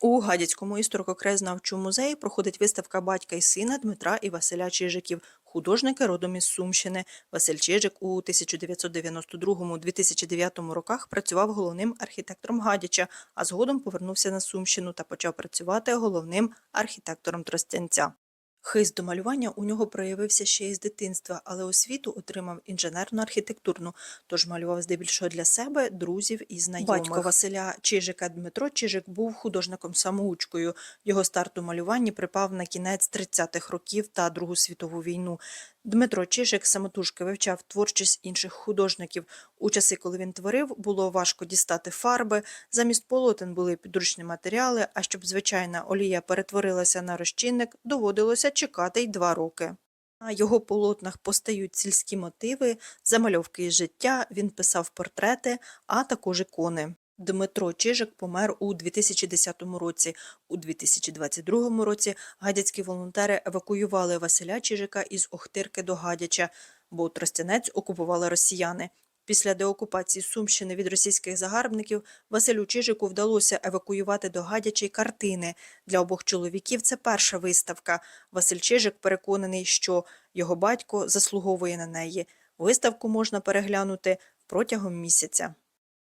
У Гадяцькому історико-краєзнавчому музеї проходить виставка батька і сина Дмитра і Василя Чижиків, художники родом із Сумщини. Василь Чижик у 1992-2009 роках працював головним архітектором Гадяча, а згодом повернувся на Сумщину та почав працювати головним архітектором Тростянця. Хист до малювання у нього проявився ще із дитинства, але освіту отримав інженерно-архітектурну, тож малював здебільшого для себе, друзів і знайомих. Батько Василя Чижика Дмитро Чижик був художником-самоучкою. Його старт у малюванні припав на кінець 30-х років та Другу світову війну. Дмитро Чижик самотужки вивчав творчість інших художників. У часи, коли він творив, було важко дістати фарби, замість полотен були підручні матеріали, а щоб звичайна олія перетворилася на розчинник, доводилося чекати й два роки. На його полотнах постають сільські мотиви, замальовки із життя, він писав портрети, а також ікони. Дмитро Чижик помер у 2010 році. У 2022 році гадяцькі волонтери евакуювали Василя Чижика із Охтирки до Гадяча, бо Тростянець окупували росіяни. Після деокупації Сумщини від російських загарбників Василю Чижику вдалося евакуювати до Гадяча й картини. Для обох чоловіків це перша виставка. Василь Чижик переконаний, що його батько заслуговує на неї. Виставку можна переглянути протягом місяця.